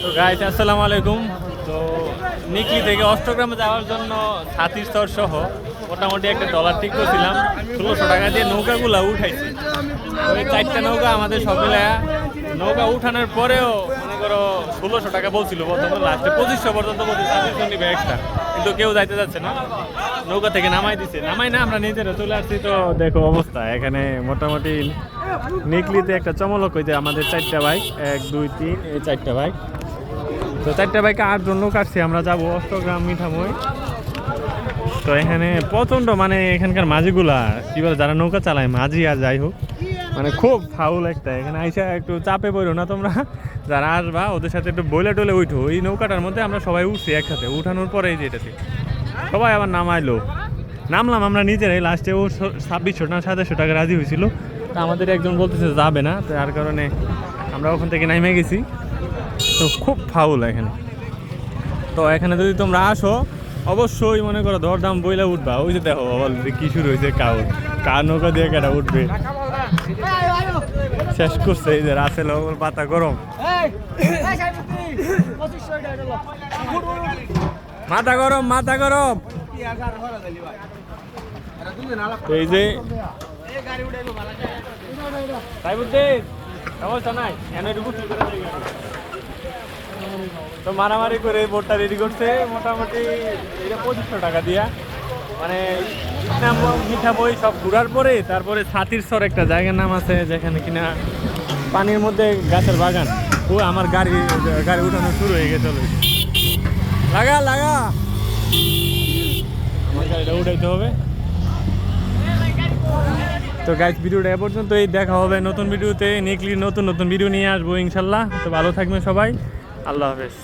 তো গাইস আসসালামু আলাইকুম। তো নিকলি থেকে অষ্টগ্রামে যাওয়ার জন্য ছাতির স্তর সহ মোটামুটি একটা ডলার ঠিক করছিলাম। ষোলোশো টাকা দিয়ে নৌকাগুলো উঠাইছি। ওই চারটা নৌকা আমাদের মিলায়া নৌকা উঠানোর পরেও মনে করো ষোলোশো টাকা বলছিল প্রথমে লাস্টে পঁচিশশো পর্যন্ত বলছে ছাতিরশো নিবে একটা কিন্তু কেউ যাইতে যাচ্ছে না। নৌকা থেকে নামাই দিছে। নামাই না, আমরা নিজেরা চলে আসছি। তো দেখো অবস্থা। এখানে মোটামুটি নিকলিতে একটা চমলক হইতে আমাদের চারটা বাইক এক, দুই, তিন, এই চারটা বাইক তো চারটা বাইকে আটজন লোক আসছি, আমরা যাব অষ্টগ্রাম মিঠামই তো এখানে প্রচণ্ড মানে এখানকার মাঝিগুলা, কি বলে, যারা নৌকা চালায়, মাঝি আর যাই হোক মানে খুব ফাউল একটা। এখানে আইসা একটু চাপে পড়ো না তোমরা। যারা আসবা, ওদের সাথে একটু বইলে টলে উঠো। এই নৌকাটার মধ্যে আমরা সবাই উঠছি একসাথে। উঠানোর পরে এই যে এটাতে, সবাই আবার নামাইলো। নামলাম আমরা নিজেরাই লাস্টে ও ছাব্বিশশো না সাতাশশো টাকা রাজি হয়েছিল। তা আমাদের একজন বলতেছে যাবে না তো যার কারণে আমরা ওখান থেকে নামে গেছি। তো খুব ফাউল এখানে। তো এখানে যদি তোমরা আসো, অবশ্যই মনে করো দরদাম বইলা উঠবা। ওই যে দেখো, অলরেডি কি শুরু হয়েছে, কাউ কার নৌকা দিয়ে কেটা উঠবে? শেষ করছে, এই যে রাসেল পাতা গরম। মাথা গরম মাথা গরম। এই যে সাইবুদ্দিন সমস্যা নাই। এনে তো মারামারি করে বোর্ডটা রেডি করছে। মোটামুটি এটা পঁচিশশো টাকা দিয়া। মানে মিঠা বই সব ঘুরার পরে তারপরে ছাতির সর একটা জায়গার নাম আছে যেখানে কিনা পানির মধ্যে গাছের বাগান। ও আমার গাড়ি গাড়ি উঠানো শুরু হয়ে গেছে লাগা লাগা। আমার গাড়িটা উঠাইতে হবে। তো গাইজ ভিডিওটা এ পর্যন্ত এই দেখা হবে নতুন ভিডিওতে। নেকলি নতুন নতুন ভিডিও নিয়ে আসব ইনশাল্লাহ। তো ভালো থাকবেন সবাই। আল্লাহ হাফেজ।